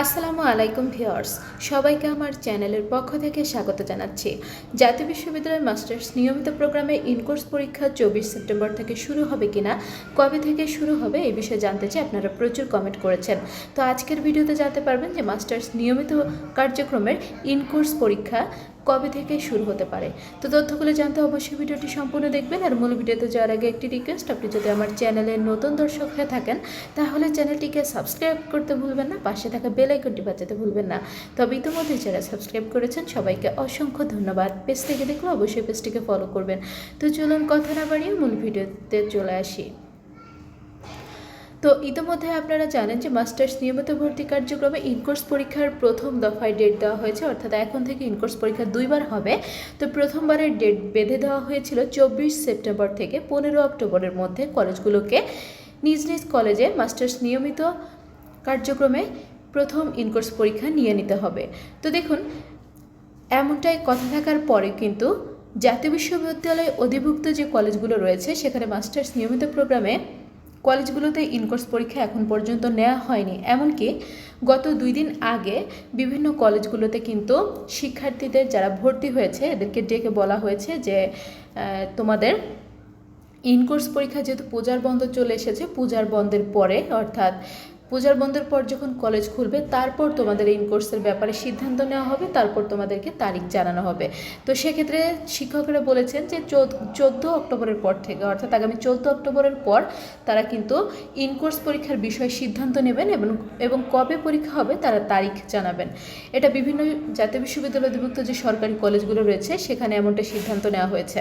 আসসালামু আলাইকুম ভিওর্স সবাইকে আমার চ্যানেলের পক্ষ থেকে স্বাগত জানাচ্ছি। জাতীয় বিশ্ববিদ্যালয়ের মাস্টার্স নিয়মিত প্রোগ্রামে ইনকোর্স পরীক্ষা চব্বিশ সেপ্টেম্বর থেকে শুরু হবে কিনা, কবে থেকে শুরু হবে এই বিষয়ে জানতে চাই আপনারা প্রচুর কমেন্ট করেছেন। তো আজকের ভিডিওতে জানতে পারবেন যে মাস্টার্স নিয়মিত কার্যক্রমের ইনকোর্স পরীক্ষা কবে থেকে শুরু হতে পারে? তো তথ্যগুলো জানতে অবশ্যই ভিডিওটি সম্পূর্ণ দেখবেন। আর মূল ভিডিওতে যাওয়ার আগে একটি রিকোয়েস্ট আপনি যদি আমার চ্যানেলের নতুন দর্শক হয়ে থাকেন, তাহলে চ্যানেলটিকে সাবস্ক্রাইব করতে ভুলবেন না, পাশে থাকা বেল আইকনটি বাজাতে ভুলবেন না। তবে ইতিমধ্যে যারা সাবস্ক্রাইব করেছেন, সবাইকে অসংখ্য ধন্যবাদ। পেজ থেকে দেখলে অবশ্যই পেজটিকে ফলো করবেন। তো চলুন কথা না বাড়িয়ে মূল ভিডিওতে চলে আসি। তো ইতিমধ্যে আপনারা জানেন যে মাস্টার্স নিয়মিত ভর্তি কার্যক্রমে ইনকোর্স পরীক্ষার প্রথম দফায় ডেট দেওয়া হয়েছে, অর্থাৎ এখন থেকে ইনকোর্স পরীক্ষা দুইবার হবে। তো প্রথমবারের ডেট বেঁধে দেওয়া হয়েছিল চব্বিশ সেপ্টেম্বর থেকে পনেরো অক্টোবরের মধ্যে কলেজগুলোকে। নিজ নিজ কলেজে মাস্টার্স নিয়মিত কার্যক্রমে প্রথম ইনকোর্স পরীক্ষা নিয়ে নিতে হবে। তো দেখুন, এমনটাই কথা থাকার পরে কিন্তু জাতীয় বিশ্ববিদ্যালয়ে অধিভুক্ত যে কলেজগুলো রয়েছে, সেখানে মাস্টার্স নিয়মিত প্রোগ্রামে কলেজগুলোতে ইনকোর্স পরীক্ষা এখন পর্যন্ত নেওয়া হয়নি। এমনকি গত দুই দিন আগে বিভিন্ন কলেজগুলোতে কিন্তু শিক্ষার্থীদের যারা ভর্তি হয়েছে, এদেরকে ডেকে বলা হয়েছে যে তোমাদের ইনকোর্স পরীক্ষা যেহেতু পূজার বন্ধ চলে এসেছে, পূজার বন্ধের পরে, অর্থাৎ পূজার বন্ধের পর যখন কলেজ খুলবে, তারপর তোমাদের ইন কোর্সের ব্যাপারে সিদ্ধান্ত নেওয়া হবে, তারপর তোমাদেরকে তারিখ জানানো হবে। তো সেক্ষেত্রে শিক্ষকরা বলেছেন যে চোদ্দ অক্টোবরের পর থেকে, অর্থাৎ আগামী চোদ্দ অক্টোবরের পর তারা কিন্তু ইন কোর্স পরীক্ষার বিষয়ে সিদ্ধান্ত নেবেন এবং এবং কবে পরীক্ষা হবে তারা তারিখ জানাবেন। এটা বিভিন্ন জাতীয় বিশ্ববিদ্যালয় অধিভুক্ত যে সরকারি কলেজগুলো রয়েছে, সেখানে এমনটা সিদ্ধান্ত নেওয়া হয়েছে।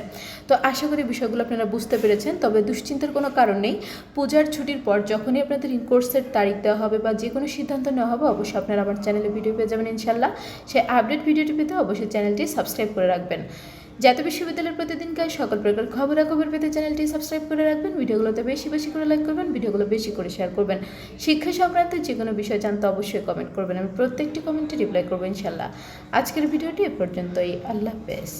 তো আশা করি বিষয়গুলো আপনারা বুঝতে পেরেছেন, তবে দুশ্চিন্তার কোনো কারণ নেই। পূজার ছুটির পর যখনই আপনাদের ইন কোর্সের তারিখ দেওয়া হবে বা যে কোনো সিদ্ধান্ত নেওয়া হবে, অবশ্যই আপনারা আমার চ্যানেলে ভিডিও পেয়ে যাবেন ইনশাল্লাহ সেই আপডেট ভিডিওটি পেতে অবশ্যই চ্যানেলটি সাবস্ক্রাইব করে রাখবেন। জাতীয় বিশ্ববিদ্যালয়ের প্রতিদিনকার সকল প্রকার খবরাখবর পেতে চ্যানেলটি সাবস্ক্রাইব করে রাখবেন ভিডিওগুলোতে বেশি বেশি করে লাইক করবেন ভিডিওগুলো বেশি করে শেয়ার করবেন। শিক্ষা সংক্রান্ত যে কোনো বিষয় জানতে অবশ্যই কমেন্ট করবেন, আমি প্রত্যেকটি কমেন্টে রিপ্লাই করব ইনশাল্লাহ আজকের ভিডিওটি এ পর্যন্তই, আল্লাহ হাফেজ।